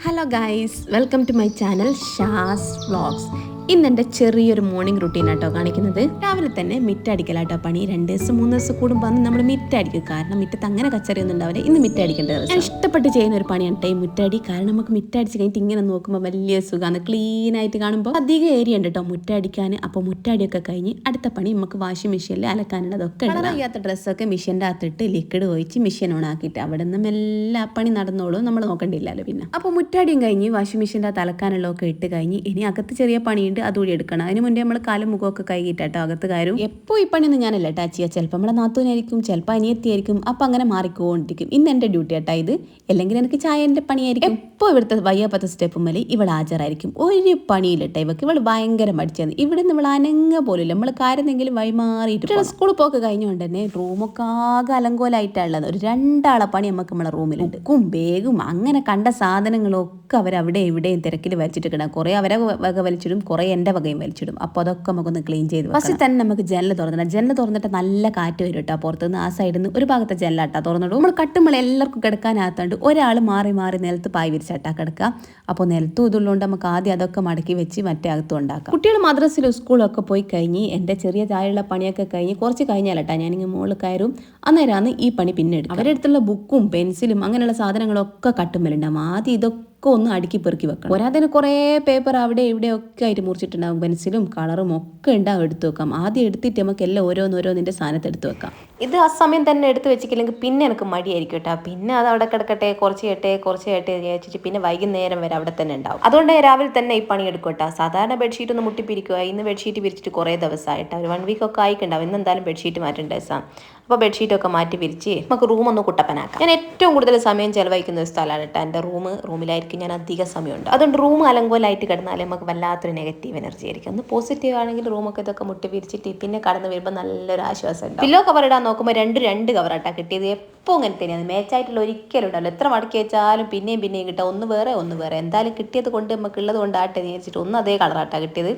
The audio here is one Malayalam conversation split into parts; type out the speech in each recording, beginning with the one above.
hello guys welcome to my channel Shaz vlogs ഇന്നെൻ്റെ ചെറിയൊരു മോർണിംഗ് റുട്ടീൻ ആട്ടോ കാണിക്കുന്നത് രാവിലെ തന്നെ മിറ്റടിക്കലാട്ടോ പണി രണ്ട് ദിവസം മൂന്ന് ദിവസം കൂടുമ്പോൾ വന്ന് നമ്മൾ മിറ്റടിക്കും കാരണം മിറ്റത്ത് അങ്ങനെ കച്ചറിയൊന്നും ഉണ്ടാവില്ല ഇന്ന് മിറ്റടിക്കേണ്ടത് ഞാൻ ഇഷ്ടപ്പെട്ട് ചെയ്യുന്ന ഒരു പണിയാണ് ടൈം മുറ്റടി കാരണം നമുക്ക് മിറ്റടിച്ച് കഴിഞ്ഞിട്ട് ഇങ്ങനെ നോക്കുമ്പോൾ വലിയ സുഖമാണ് ക്ലീൻ ആയിട്ട് കാണുമ്പോൾ അധികം ഏരിയ ഉണ്ട് കേട്ടോ മുറ്റടിക്കാൻ അപ്പോൾ മുറ്റടിയൊക്കെ കഴിഞ്ഞ് അടുത്ത പണി നമുക്ക് വാഷിംഗ് മെഷീനിൽ അലക്കാനുള്ളതൊക്കെ അറിയാത്ത ഡ്രസ്സൊക്കെ മെഷീൻ്റെ അകത്തിട്ട് ലിക്വിഡ് ഒഴിച്ച് മെഷീൻ ഓൺ ആക്കിയിട്ട് അവിടെ നിന്നും എല്ലാ പണി നടന്നോളും നമ്മൾ നോക്കണ്ടില്ലല്ലോ പിന്നെ അപ്പോൾ മുറ്റടിയും കഴിഞ്ഞ് വാഷിംഗ് മെഷീൻ്റെ അകത്ത് അലക്കാനുള്ളതൊക്കെ ഇട്ട് കഴിഞ്ഞ് ഇനി അകത്ത് ചെറിയ പണി കഴിഞ്ഞിട്ട് അതുകൂടി എടുക്കണം അതിന് മുന്നേ നമ്മൾ കാലും മുഖമൊക്കെ കൈകിട്ടാട്ടോ അകത്ത് കാര്യം എപ്പോൾ ഈ പണിയൊന്നും ഞാനല്ല കേട്ടോ ചെയ്യുക ചിലപ്പോൾ നമ്മളെ നാത്തൂനായിരിക്കും ചിലപ്പോൾ അനിയത്തിയായിരിക്കും അപ്പം അങ്ങനെ മാറിക്കൊണ്ടിരിക്കും ഇന്ന് എൻ്റെ ഡ്യൂട്ടി ആട്ടാ ഇത് അല്ലെങ്കിൽ എനിക്ക് ചായൻ്റെ പണിയായിരിക്കും എപ്പോൾ ഇവിടുത്തെ വയ്യാപ്പത്തെ സ്റ്റെപ്പ് മേലെ ഇവൾ ആചാരായിരിക്കും ഒരു പണിയിലിട്ട ഇവക്ക് ഇവൾ ഭയങ്കര മടിച്ചാണ് ഇവിടെ നിന്ന് ഇവൾ അനങ്ങ പോലില്ല നമ്മൾ കാര്യമെന്തെങ്കിലും വൈമാറിയിട്ട് സ്കൂളിൽ പോക്ക് കഴിഞ്ഞുകൊണ്ട് തന്നെ റൂമൊക്കെ ആകെ അലങ്കോലായിട്ടാണുള്ളത് ഒരു രണ്ടാളെ പണി നമുക്ക് നമ്മളെ റൂമിലുണ്ട് കും ബേഗും അങ്ങനെ കണ്ട സാധനങ്ങളൊക്കെ അവർ അവിടെ എവിടെയും തിരക്കിൽ വലിച്ചിട്ട് കിടാം കുറേ അവരെ വക വലിച്ചിടും കുറേ കുറെ എൻ്റെ വകയും വലിച്ചിടും അപ്പോൾ അതൊക്കെ നമുക്കൊന്ന് ക്ലീൻ ചെയ്ത് ഫസ്റ്റ് തന്നെ നമുക്ക് ജനൽ തുറന്നിട്ട് ജനൽ തുറന്നിട്ട് നല്ല കാറ്റ് വരും കേട്ടോ പുറത്തുനിന്ന് ആ സൈഡിൽ നിന്ന് ഒരു ഭാഗത്തെ ജനലാട്ടാ തുറന്നിടും നമ്മൾ കട്ടുമ്പോൾ എല്ലാവർക്കും കിടക്കാനകത്തുണ്ട് ഒരാൾ മാറി മാറി നിലത്ത് പായ് വിരിച്ചാട്ടാ കിടക്കുക അപ്പോൾ നിലത്തും ഇതുള്ളതുകൊണ്ട് നമുക്ക് ആദ്യം അതൊക്കെ മടക്കി വെച്ച് മറ്റേ അകത്തും ഉണ്ടാക്കാം കുട്ടികൾ മദ്രസിലും സ്കൂളൊക്കെ പോയി കഴിഞ്ഞ് എൻ്റെ ചെറിയ ചായയുള്ള പണിയൊക്കെ കഴിഞ്ഞ് കുറച്ച് കഴിഞ്ഞാലട്ടാ ഞാനിങ്ങനെ മുകളിൽ കയറും അന്നേരമാണ് ഈ പണി പിന്നെ എടുക്കും അവരുടെ അടുത്തുള്ള ബുക്കും പെൻസിലും അങ്ങനെയുള്ള സാധനങ്ങളൊക്കെ ഉണ്ടാകും ആദ്യം ഇതൊക്കെ ഒക്കെ ഒന്ന് അടുക്കി പെറുക്കി വെക്കണം പോരാതെ കുറേ പേപ്പർ അവിടെ ഒക്കെ ആയിട്ട് മുറിച്ചിട്ടുണ്ടാകും പെൻസിലും കളറും ഒക്കെ ഉണ്ടാകും എടുത്തു വെക്കാം ആദ്യം എടുത്തിട്ട് നമുക്ക് എല്ലാം ഓരോന്നോരോന്നിൻ്റെ സാധനത്തെടുത്ത് വെക്കാം ഇത് ആ സമയം തന്നെ എടുത്ത് വെച്ചില്ലെങ്കിൽ പിന്നെ എനിക്ക് മടിയായിരിക്കും കേട്ടോ പിന്നെ അത് അവിടെ കിടക്കട്ടെ കുറച്ച് കേട്ടെ കുറച്ച് കേട്ടെ വിചാരിച്ചിട്ട് പിന്നെ വൈകുന്നേരം വരെ അവിടെ തന്നെ ഉണ്ടാവും അതുകൊണ്ട് രാവിലെ തന്നെ ഈ പണി എടുക്കും കേട്ടോ സാധാരണ ബെഡ്ഷീറ്റ് ഒന്ന് മുട്ടിപ്പിരിക്കുക ഇന്ന് ബെഡ്ഷീറ്റ് പിരിച്ചിട്ട് കുറേ ദിവസമായിട്ട് ഒരു വൺ വീക്ക് ഒക്കെ ആയിക്കുണ്ടാവും ഇന്ന് എന്തായാലും ബെഡ്ഷീറ്റ് മാറ്റേണ്ട ദിവസം അപ്പോൾ ബെഡ്ഷീറ്റൊക്കെ മാറ്റി വിരിച്ച് നമുക്ക് റൂം ഒന്ന് കുട്ടപ്പനാക്കാം ഞാൻ ഏറ്റവും കൂടുതൽ സമയം ചിലവഴിക്കുന്ന ഒരു സ്ഥലമാണ് കേട്ടോ എൻ്റെ റൂം റൂമിലായിരിക്കും ഞാൻ അധികം സമയമുണ്ട് അതുകൊണ്ട് റൂം അലങ്കോലായിട്ട് കിടന്നാലേ നമുക്ക് വല്ലാത്തൊരു നെഗറ്റീവ് എനർജി ആയിരിക്കും ഒന്ന് പോസിറ്റീവ് ആണെങ്കിൽ റൂമൊക്കെ ഇതൊക്കെ മുട്ടി വിരിച്ചിട്ട് പിന്നെ കടന്ന് വരുമ്പോൾ നല്ലൊരു ആശ്വാസം ഉണ്ട് പില്ലോ കവർ ഇടാൻ നോക്കുമ്പോൾ രണ്ട് രണ്ട് കവറാട്ടാ കിട്ടിയത് എപ്പോൾ അങ്ങനെ തന്നെയാണ് മേച്ചായിട്ടുള്ള ഒരിക്കലും ഉണ്ടല്ലോ എത്ര മടക്കി വെച്ചാലും പിന്നെയും പിന്നെയും കിട്ടുക ഒന്ന് വേറെ ഒന്ന് വേറെ എന്തായാലും കിട്ടിയത് കൊണ്ട് നമുക്കുള്ളത് കൊണ്ട് ആട്ടെ എന്ന് വിചാരിച്ചിട്ട് ഒന്ന് അതേ കളറാട്ടാ കിട്ടിയത്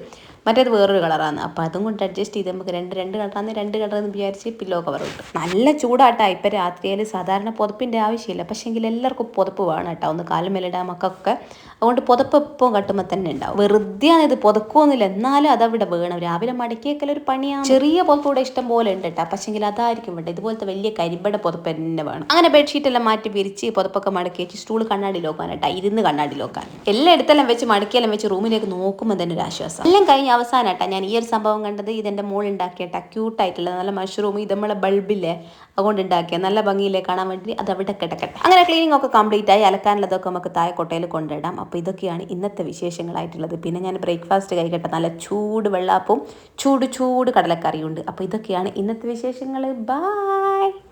മറ്റേത് വേറൊരു കളറാണ് അപ്പോൾ അതും കൊണ്ട് അഡ്ജസ്റ്റ് ചെയ്ത് നമുക്ക് രണ്ട് രണ്ട് കളറാന്ന് രണ്ട് കളറെന്ന് വിചാരിച്ച് പില്ലോ കവർ കിട്ടും നല്ല ചൂടാട്ടാ ഇപ്പം രാത്രിയിൽ സാധാരണ പുതപ്പിൻ്റെ ആവശ്യമില്ല പക്ഷേ എങ്കിൽ എല്ലാവർക്കും പുതപ്പ് വേണം കേട്ടോ ഒന്ന് കാലും മേലിടാൻ മക്കൾക്കൊക്കെ അതുകൊണ്ട് പുതപ്പ് എപ്പോൾ കട്ടുമ്പോൾ തന്നെ ഉണ്ടാവും വെറുതെയാണ് ഇത് പുതക്കുമെന്നില്ല എന്നാലും അതവിടെ വേണം രാവിലെ മടക്കിയൊക്കെ ഒരു പണിയാണ് ചെറിയ പുതപ്പ് ഇവിടെ ഇഷ്ടം പോലെ ഉണ്ട് കേട്ടോ പക്ഷേ എങ്കിൽ അതായിരിക്കും വേണ്ട ഇതുപോലത്തെ വലിയ കരിമ്പട പുതപ്പ് തന്നെ വേണം അങ്ങനെ ബെഡ്ഷീറ്റെല്ലാം മാറ്റി വിരിച്ച് പുതപ്പൊക്കെ മടക്കി വെച്ച് സ്റ്റൂൾ കണ്ണാടി നോക്കാൻ കേട്ടോ ഇരുന്ന് കണ്ണാടി നോക്കാൻ എല്ലാം എടുത്തെല്ലാം വെച്ച് മടക്കിയെല്ലാം വെച്ച് റൂമിലേക്ക് നോക്കുമ്പോൾ തന്നെ ഒരു ആശ്വാസം എല്ലാം കഴിഞ്ഞ് അവസാനമായിട്ടാണ് ഞാൻ ഈ ഒരു സംഭവം കണ്ടത് ഇതെൻ്റെ മോൾ ഉണ്ടാക്കിയിട്ടാ ക്യൂട്ടായിട്ടുള്ള നല്ല മഷ്റൂം ഇത് നമ്മളെ ബൾബില്ലേ അതുകൊണ്ട് ഉണ്ടാക്കിയ നല്ല ഭംഗിയിലേ കാണാൻ വേണ്ടി അത് അവിടെ കിടക്കട്ടെ അങ്ങനെ ക്ലീനിങ് ഒക്കെ കംപ്ലീറ്റ് ആയി അലക്കാനുള്ളതൊക്കെ നമുക്ക് താഴെ കൊട്ടയിൽ കൊണ്ടിടാം അപ്പോൾ ഇതൊക്കെയാണ് ഇന്നത്തെ വിശേഷങ്ങളായിട്ടുള്ളത് പിന്നെ ഞാൻ ബ്രേക്ക്ഫാസ്റ്റ് കഴിക്കട്ടെ നല്ല ചൂട് വെള്ളാപ്പും ചൂട് ചൂട് കടലക്കറിയുണ്ട് അപ്പോൾ ഇതൊക്കെയാണ് ഇന്നത്തെ വിശേഷങ്ങൾ ബായ്